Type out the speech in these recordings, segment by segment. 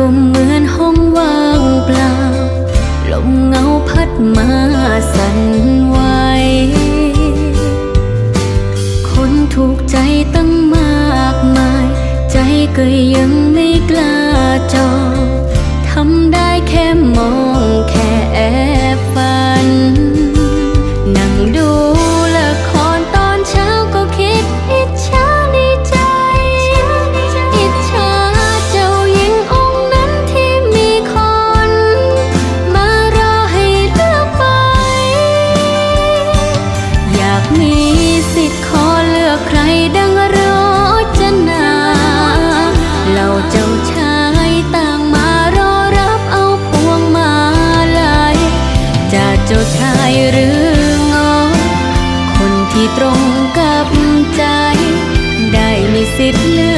ก็เหมือนห้องว่างเปล่า ลมเงาพัดมาสั่นไหวคนถูกใจตั้งมากมาย ใจก็ยังไม่กล้าจองทำได้แค่มอง หรืองอ คนที่ตรงกับใจ ได้มีสิทธิ์เลือก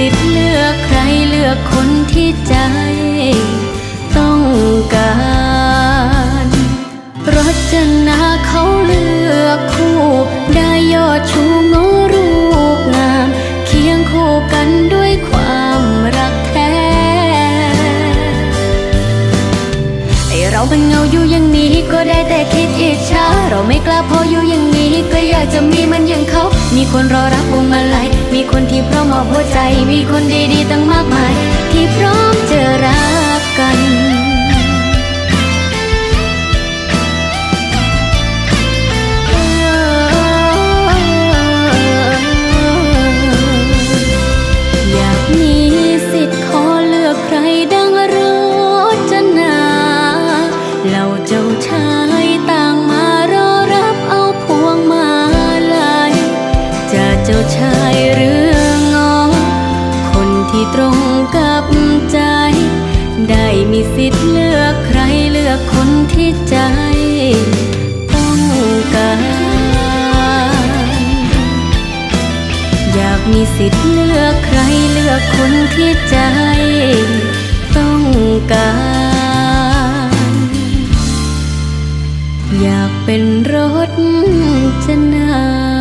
สิทธิ์เลือกใครเลือกคนที่ใจต้องการรจนาเขาเลือกคู่ ได้ยอดชูงอรูปงาม เคียงคู่กันด้วยความรักแท้ไอเราเป็นเงาอยู่อย่างนี้ก็ได้แต่คิดอิจฉาเราไม่กล้าพออยู่อย่างนี้ก็อยากจะมีมันอย่างเขา มีคนรอรับวงมาลัย คนที่พร้อมมอบหัวใจ มีคนดีๆตั้งมากมาย ที่พร้อมจะรักกันอยากมีสิทธิ์ขอเลือกใครดังรจนาเหล่าเจ้าชายต่างมารอรับเอาพวงมาลัยจะเจ้าชายหรือ ตรงกับใจ ได้มีสิทธิ์เลือกใครเลือกคนที่ใจต้องการ อยากมีสิทธิ์เลือกใครเลือกคนที่ใจต้องการ อยากเป็นรถจนา